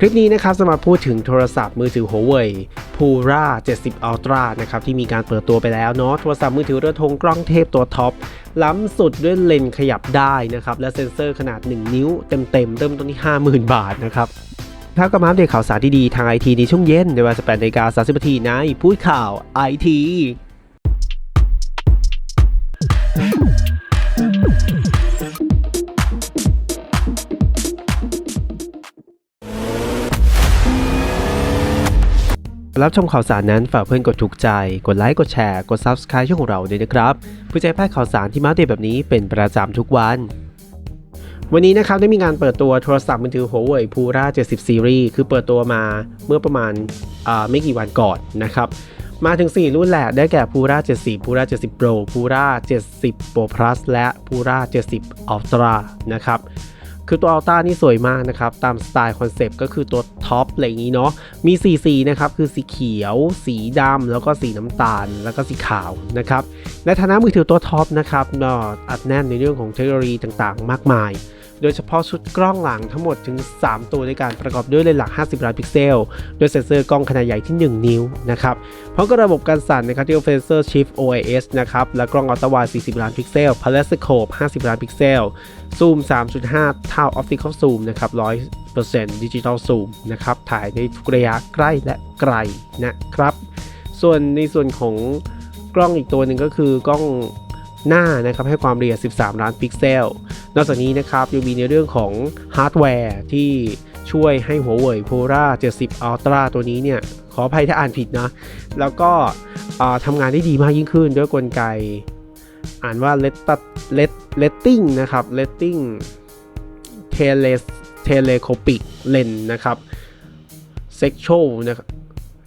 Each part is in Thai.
คลิปนี้นะครับจะมาพูดถึงโทรศัพท์มือถือ Huawei Pura 70 Ultra นะครับที่มีการเปิดตัวไปแล้วเนาะโทรศัพท์มือถือระทงกล้องเทพตัวท็อปล้ำสุดด้วยเลนส์ขยับได้นะครับและเซ็นเซอร์ขนาด 1 นิ้วเต็มๆเริ่มต้นที่ 50,000 บาทนะครับถ้าก็มาอัปเดตข่าวสารดีๆทางไอทีในช่วงเย็นในเวลา18นาฬิกา30นาทีในพูดข่าวไอที รับชมข่าวสารนั้นฝากเพื่อนกดถูกใจ กดไลค์กดแชร์กด Subscribe ช่องของเราด้วยนะครับเพื่อจะให้พลาดข่าวสารที่มาเดตแบบนี้เป็นประจำทุกวันวันนี้นะครับได้มีการเปิดตัวโทรศัพท์มือถือ Huawei Pura 70 Series คือเปิดตัวมาเมื่อประมาณาไม่กี่วันก่อนนะครับมาถึง 4 รุ่นแหละได้แก่ Pura 70 Pura 70 Pro Pura 70 Pro Plus และ Pura 70 Ultra นะครับ คือตัวอัลต้านี่สวยมากนะครับ ตามสไตล์คอนเซปต์ก็คือตัวท็อปอะไรอย่างนี้เนาะมีสีสีนะครับ คือสีเขียว สีดำแล้วก็สีน้ำตาล แล้วก็สีขาวนะครับในฐานะมือถือตัวท็อปนะครับอัดแน่นในเรื่องของเทคโนโลยีต่างๆ มากมาย โดยเฉพาะชุดกล้องหลังทั้งหมดถึง 3 ตัวด้วยกันประกอบด้วยเลนส์หลัก 50 ล้านพิกเซล โดยเซ็นเซอร์กล้องขนาดใหญ่ที่ 1 นิ้วนะครับ พร้อมกับระบบการสั่นนะครับที่ Sensor Shift OIS นะครับและกล้องอัลตร้าไวด์40 ล้านพิกเซล Periscope 50 ล้านพิกเซล ซูม 3.5 เท่า Optical Zoom นะครับ100% Digital Zoom นะครับถ่ายในทุกระยะใกล้และไกลนะครับ ส่วนในส่วนของกล้องอีกตัวหนึ่งก็คือกล้อง หน้านะครับให้ความละเอียด 13 ล้านพิกเซล นอกจากนี้นะครับยังมีในเรื่องของฮาร์ดแวร์ที่ช่วยให้ Huawei Pura 70 Ultra ตัวนี้เนี่ย ขออภัยถ้าอ่านผิดนะ แล้วก็ทำงานได้ดีมากยิ่งขึ้นด้วยกลไก อ่านว่า let let letting นะครับ letting tele telescopic lens นะครับ sexual นะครับ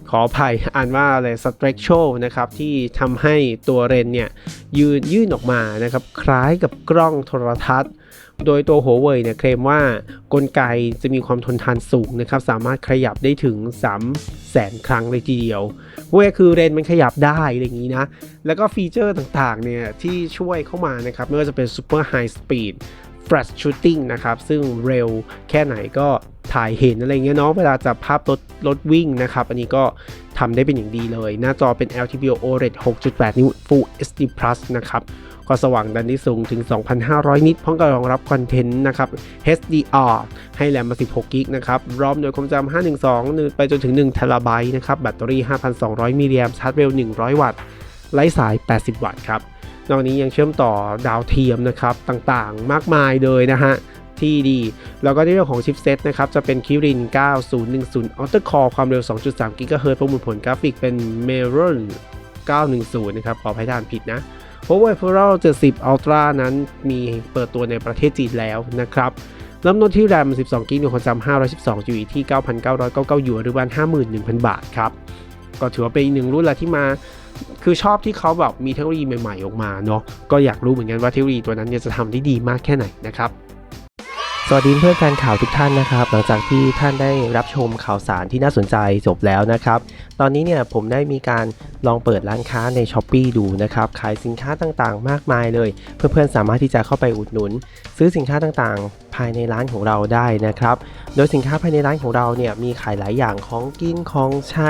ขออภัยอ่านว่าอะไร structural นะครับที่ทำให้ตัวเรนเนี่ยยืนยื่นออกมานะครับคล้ายกับกล้องโทรทัศน์ โดยตัว Huawei เนี่ยเคลมว่ากลไกจะมีความทนทานสูงนะครับสามารถขยับได้ถึง3 0 0แสนครั้งเลยทีเดียวเว้ยคือเรนมันขยับได้อะไรอย่างนี้นะ แล้วก็ฟีเจอร์ต่างๆเนี่ยที่ช่วยเข้ามานะครับไม่ว่าจะเป็น Super High Speed Flash Shooting นะครับ ซึ่งเร็วแค่ไหนก็ถ่ายเห็นอะไรเงี้ยเนาะเวลาจับภาพรถรถวิ่งนะครับ อันนี้ก็ทำได้เป็นอย่างดีเลย หน้าจอเป็น LTPO OLED 6.8 นิ้ว Full HD Plus นะครับความสว่างดันที่สูงถึง 2,500 นิตพร้อมกับรองรับคอนเทนต์นะครับ HDR ให้แรมมา 16 กิกนะครับรอมโดยความจำ512 ไปจนถึง1เทราไบต์นะครับ แบตเตอรี่ 5,200 มิลลิแอมป์ชาร์จเร็ว 100 วัตต์ไร้สาย 80 วัตต์ครับ นอกนี้ยังเชื่อมต่อดาวเทียมนะครับต่างๆ มากมายเลยนะฮะที่ดี แล้วก็ในเรื่องของชิปเซตนะครับ จะเป็น Kirin 9010 Octa Core ความเร็ว 2.3 GHz ประมวลผลกราฟิกเป็น Meron 910 นะครับ ขอพายทานผิดนะ Huawei Pro 70 Ultra นั้นมีเปิดตัวในประเทศจีนแล้วนะครับเริ่มต้นที่แรม 12กิกในความจำ512 GB ที่ 9,999หยวนหรือประมาณ51,000 บาทครับ ก็ถือว่าเป็นอีกหนึ่งรุ่นละที่มา คือชอบที่เขาแบบมีเทคโนโลยีใหม่ๆออกมาเนาะก็อยากรู้เหมือนกันว่าเทคโนโลยีตัวนั้นจะทำได้ดีมากแค่ไหนนะครับสวัสดีเพื่อนแฟนข่าวทุกท่านนะครับ หลังจากที่ท่านได้รับชมข่าวสารที่น่าสนใจจบแล้วนะครับ ตอนนี้เนี่ยผมได้มีการลองเปิดร้านค้าใน s h อ p e e ดูนะครับ ขายสินค้าต่างๆ มากมายเลย เพื่อนๆสามารถที่จะเข้าไปอุดหนุน ซื้อสินค้าต่างๆ ภายในร้านของเราได้นะครับ โดยสินค้าภายในร้านของเราเนี่ยมีขายหลายอย่างของกินของใช้